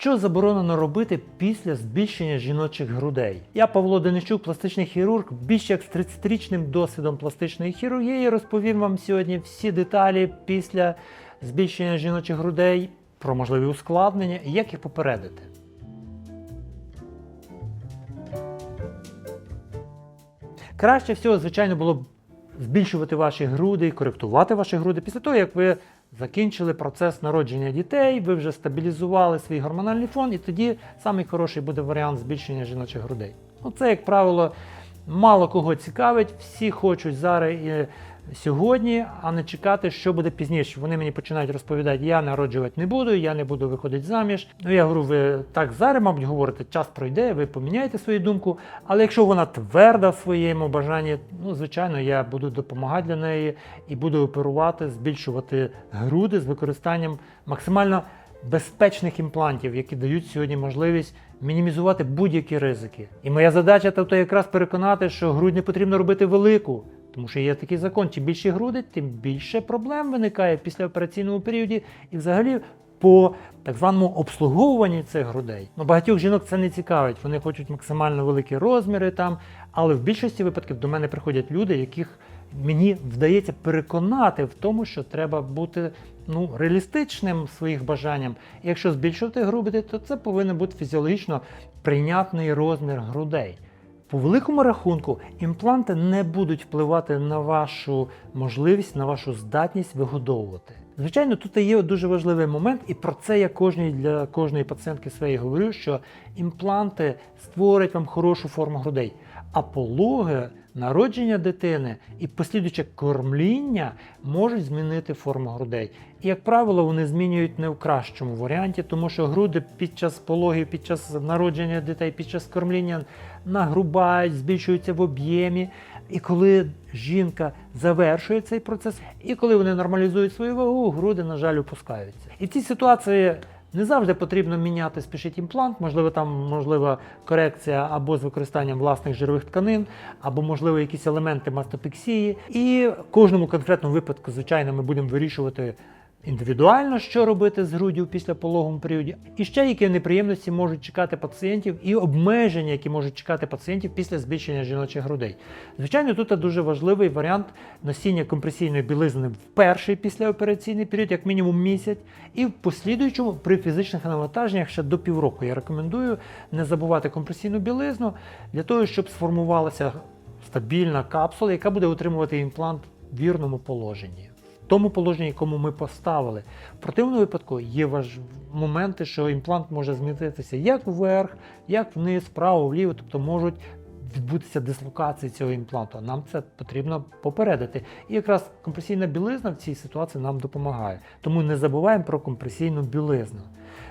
Що заборонено робити після збільшення жіночих грудей? Я Павло Денищук, пластичний хірург, більше як з 30-річним досвідом пластичної хірургії, розповім вам сьогодні всі деталі після збільшення жіночих грудей, про можливі ускладнення і як їх попередити. Краще всього, звичайно, було б збільшувати ваші груди і коректувати ваші груди після того, як ви закінчили процес народження дітей, ви вже стабілізували свій гормональний фон, і тоді самий хороший буде варіант збільшення жіночих грудей. Ну, це, як правило, мало кого цікавить, всі хочуть зараз і сьогодні, а не чекати, що буде пізніше. Вони мені починають розповідати, я народжувати не буду, я не буду виходити заміж. Ну я говорю, ви так зараз, мабуть, говорите, час пройде, ви поміняєте свою думку. Але якщо вона тверда в своєму бажанні, ну звичайно, я буду допомагати для неї і буду оперувати, збільшувати груди з використанням максимально безпечних імплантів, які дають сьогодні можливість мінімізувати будь-які ризики. І моя задача тобто якраз переконати, що грудь не потрібно робити велику. Тому що є такий закон, чим більші груди, тим більше проблем виникає після операційному періоді і взагалі по так званому обслуговуванні цих грудей. Ну, багатьох жінок це не цікавить. Вони хочуть максимально великі розміри там, але в більшості випадків до мене приходять люди, яких мені вдається переконати в тому, що треба бути ну, реалістичним своїх бажанням. І якщо збільшувати груди, то це повинен бути фізіологічно прийнятний розмір грудей. По великому рахунку, імпланти не будуть впливати на вашу можливість, на вашу здатність вигодовувати. Звичайно, тут є дуже важливий момент, і про це я кожній для кожної пацієнтки своєї говорю, що імпланти створять вам хорошу форму грудей, а пологи, народження дитини і послідуюче кормління можуть змінити форму грудей. І, як правило, вони змінюють не в кращому варіанті, тому що груди під час пологів, під час народження дітей, під час кормління нагрубають, збільшуються в об'ємі. І коли жінка завершує цей процес, і коли вони нормалізують свою вагу, груди, на жаль, опускаються. І в цій ситуації не завжди потрібно міняти спішить імплант, можливо, там можлива корекція або з використанням власних жирових тканин, або можливо якісь елементи мастопексії. І в кожному конкретному випадку, звичайно, ми будемо вирішувати. Індивідуально, що робити з груддю після пологовому періоді, і ще які неприємності можуть чекати пацієнтів, і обмеження, які можуть чекати пацієнтів після збільшення жіночих грудей. Звичайно, тут дуже важливий варіант носіння компресійної білизни в перший післяопераційний період, як мінімум місяць, і в послідуючому при фізичних навантаженнях ще до півроку. Я рекомендую не забувати компресійну білизну для того, щоб сформувалася стабільна капсула, яка буде утримувати імплант в вірному положенні тому положенні, якому ми поставили. В противному випадку є важ... моменти, що імплант може змінитися як вверх, як вниз, вправо, вліво, тобто можуть відбутися дислокації цього імпланту. Нам це потрібно попередити. І якраз компресійна білизна в цій ситуації нам допомагає. Тому не забуваємо про компресійну білизну.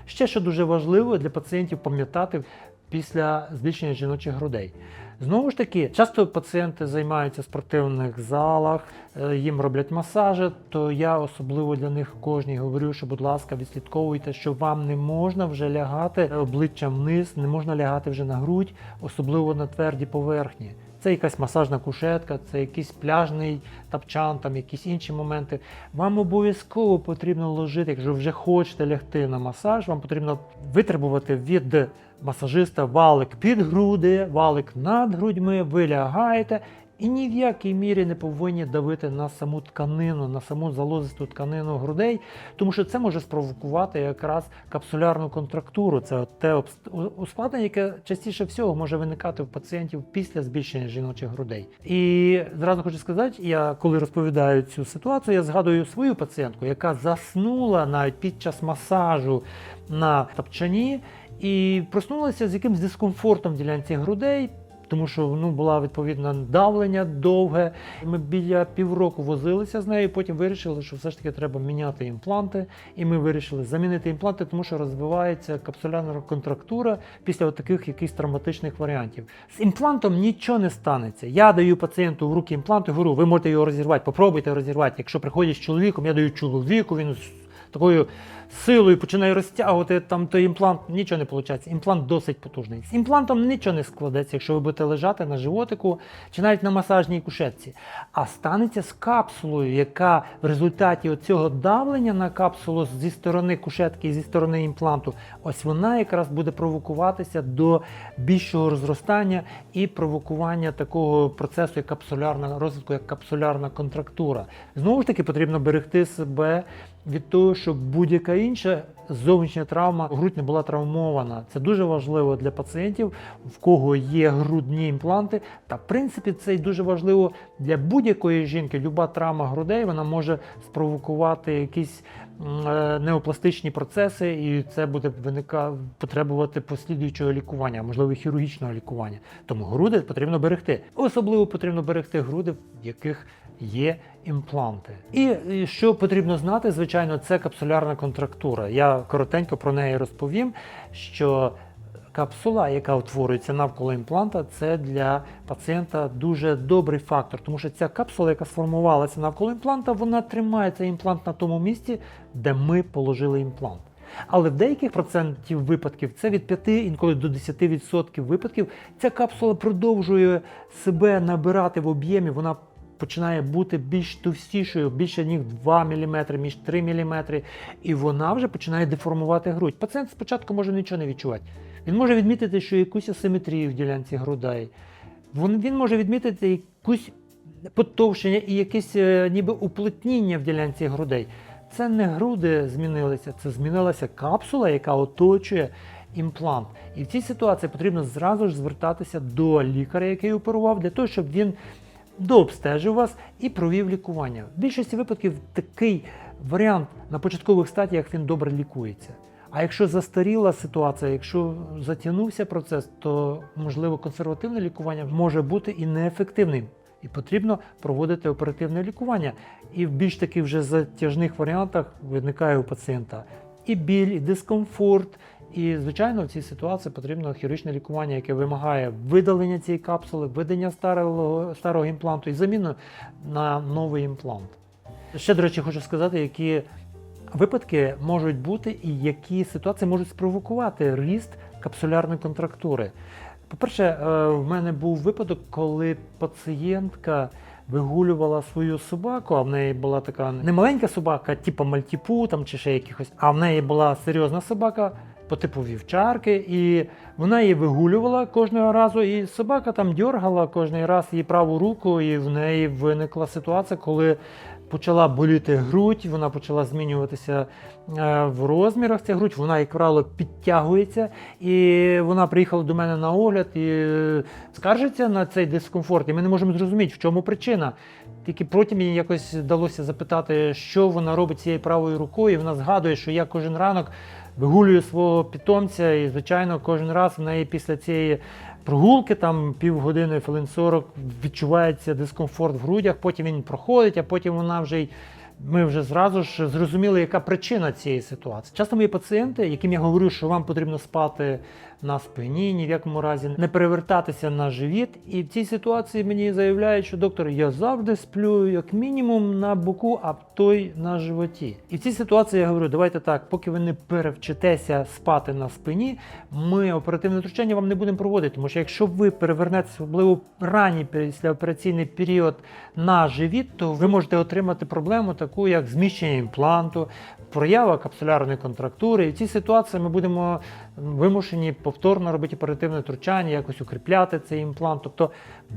Ще що дуже важливо для пацієнтів пам'ятати після збільшення жіночих грудей. Знову ж таки, часто пацієнти займаються в спортивних залах, е, їм роблять масажі, то я особливо для них кожній говорю, що, будь ласка, відслідковуйте, що вам не можна вже лягати обличчям вниз, не можна лягати вже на грудь, особливо на тверді поверхні. Це якась масажна кушетка, це якийсь пляжний тапчан, там якісь інші моменти. Вам обов'язково потрібно ложити, якщо вже хочете лягти на масаж, вам потрібно витребувати від масажиста валик під груди, валик над грудьми, ви лягаєте і ні в якій мірі не повинні давити на саму тканину, на саму залозисту тканину грудей, тому що це може спровокувати якраз капсулярну контрактуру. Це те ускладнення, яке частіше всього може виникати в пацієнтів після збільшення жіночих грудей. І зразу хочу сказати, я коли розповідаю цю ситуацію, я згадую свою пацієнтку, яка заснула навіть під час масажу на тапчані і проснулася з якимсь дискомфортом в ділянці грудей. Тому що ну, була відповідно давлення довге. Ми біля півроку возилися з нею, потім вирішили, що все ж таки треба міняти імпланти. І ми вирішили замінити імпланти, тому що розвивається капсулярна контрактура після таких якихось травматичних варіантів. З імплантом нічого не станеться. Я даю пацієнту в руки імплант і говорю, ви можете його розірвати, попробуйте розірвати. Якщо приходять з чоловіком, я даю чоловіку, він такою силою починає розтягувати там той імплант, нічого не виходить. Імплант досить потужний. З імплантом нічого не складеться, якщо ви будете лежати на животику чи навіть на масажній кушетці. А станеться з капсулою, яка в результаті цього давлення на капсулу зі сторони кушетки і зі сторони імпланту, ось вона якраз буде провокуватися до більшого розростання і провокування такого процесу, як капсулярна розвитку, як капсулярна контрактура. Знову ж таки, потрібно берегти себе від того, щоб будь-яка інша зовнішня травма грудь не була травмована. Це дуже важливо для пацієнтів, в кого є грудні імпланти. Та в принципі це й дуже важливо для будь-якої жінки. Люба травма грудей вона може спровокувати якісь е, неопластичні процеси, і це буде виника потребувати послідуючого лікування, можливо хірургічного лікування. Тому груди потрібно берегти. Особливо потрібно берегти груди, в яких є імпланти. І, що потрібно знати, звичайно, це капсулярна контрактура. Я коротенько про неї розповім, що капсула, яка утворюється навколо імпланта, це для пацієнта дуже добрий фактор, тому що ця капсула, яка сформувалася навколо імпланта, вона тримає цей імплант на тому місці, де ми положили імплант. Але в деяких процентів випадків це від 5 інколи до 10% випадків ця капсула продовжує себе набирати в об'ємі. Вона починає бути більш товстішою, більше ніж 2 мм, між 3 мм, і вона вже починає деформувати грудь. Пацієнт спочатку може нічого не відчувати. Він може відмітити, що якусь асиметрію в ділянці грудей. Він, може відмітити якусь потовщення і якесь е, ніби уплотніння в ділянці грудей. Це не груди змінилися, це змінилася капсула, яка оточує імплант. І в цій ситуації потрібно зразу ж звертатися до лікаря, який оперував, для того, щоб він дообстежив вас і провів лікування. В більшості випадків такий варіант на початкових стадіях він добре лікується. А якщо застаріла ситуація, якщо затягнувся процес, то можливо консервативне лікування може бути і неефективним. І потрібно проводити оперативне лікування. І в більш таких вже затяжних варіантах виникає у пацієнта і біль, і дискомфорт. І, звичайно, в цій ситуації потрібно хірургічне лікування, яке вимагає видалення цієї капсули, введення старого, старого імпланту і заміну на новий імплант. Ще, до речі, хочу сказати, які випадки можуть бути і які ситуації можуть спровокувати ріст капсулярної контрактури. По-перше, е, в мене був випадок, коли пацієнтка вигулювала свою собаку, а в неї була така не маленька собака, типу мальтіпу там чи ще якихось, а в неї була серйозна собака по типу вівчарки, і вона її вигулювала кожного разу, і собака там дергала кожний раз її праву руку, і в неї виникла ситуація, коли почала боліти грудь, вона почала змінюватися е, в розмірах. Ця грудь, вона, як правило, підтягується, і вона приїхала до мене на огляд і скаржиться на цей дискомфорт. І ми не можемо зрозуміти, в чому причина. Тільки потім мені якось вдалося запитати, що вона робить цією правою рукою. І вона згадує, що я кожен ранок вигулюю свого питомця, і, звичайно, кожен раз в неї після цієї прогулки, там півгодини, хвилин 40, відчувається дискомфорт в грудях, потім він проходить, а потім вона вже й. Ми вже зразу ж зрозуміли, яка причина цієї ситуації. Часто мої пацієнти, яким я говорю, що вам потрібно спати на спині, ні в якому разі не перевертатися на живіт. І в цій ситуації мені заявляють, що доктор, я завжди сплю як мінімум на боку, а той на животі. І в цій ситуації я говорю, давайте так, поки ви не перевчитеся спати на спині, ми оперативне втручання вам не будемо проводити. Тому що якщо ви перевернетеся, особливо ранній післяопераційний період на живіт, то ви можете отримати проблему таку, як зміщення імпланту, проява капсулярної контрактури. І в цій ситуації ми будемо вимушені повторно робити оперативне втручання, якось укріпляти цей імплант. Тобто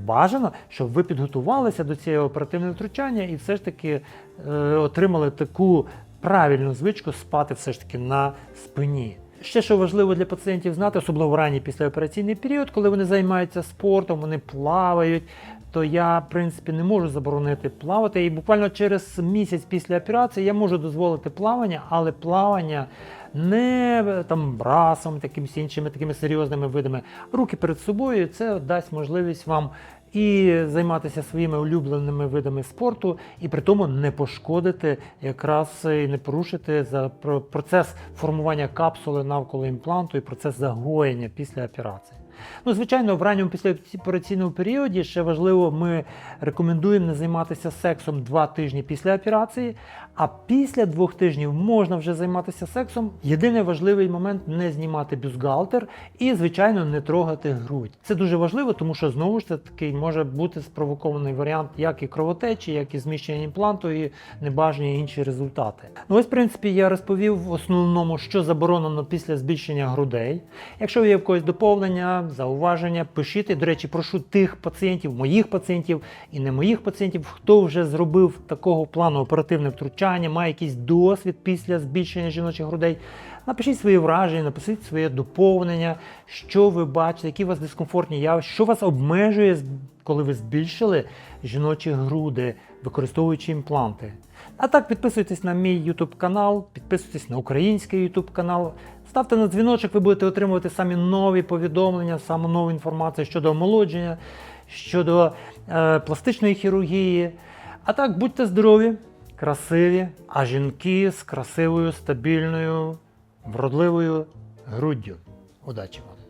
бажано, щоб ви підготувалися до цього оперативного втручання і все ж таки е, отримали таку правильну звичку спати все ж таки на спині. Ще що важливо для пацієнтів знати, особливо в ранній післяопераційний період, коли вони займаються спортом, вони плавають, то я, в принципі, не можу заборонити плавати. І буквально через місяць після операції я можу дозволити плавання, але плавання не там брасом, такимось іншими такими серйозними видами. Руки перед собою це дасть можливість вам і займатися своїми улюбленими видами спорту, і при тому не пошкодити якраз і не порушити за про- процес формування капсули навколо імпланту і процес загоєння після операції. Ну, звичайно, в ранньому післяопераційному періоді ще важливо, ми рекомендуємо не займатися сексом два тижні після операції, А після двох тижнів можна вже займатися сексом. Єдиний важливий момент не знімати бюстгальтер і, звичайно, не трогати грудь. Це дуже важливо, тому що знову ж таки може бути спровокований варіант як і кровотечі, як і зміщення імпланту, і небажані інші результати. Ну ось, в принципі, я розповів в основному, що заборонено після збільшення грудей. Якщо є в когось доповнення, зауваження, пишіть. До речі, прошу тих пацієнтів, моїх пацієнтів і не моїх пацієнтів, хто вже зробив такого плану оперативне втручання, має якийсь досвід після збільшення жіночих грудей. Напишіть свої враження, напишіть своє доповнення, що ви бачите, які у вас дискомфортні явища, що вас обмежує, коли ви збільшили жіночі груди, використовуючи імпланти. А так підписуйтесь на мій YouTube канал, підписуйтесь на український YouTube канал. Ставте на дзвіночок, ви будете отримувати самі нові повідомлення, саму нову інформацію щодо омолодження, щодо е, пластичної хірургії. А так, будьте здорові, красиві, а жінки з красивою, стабільною, вродливою груддю. Удачі вам!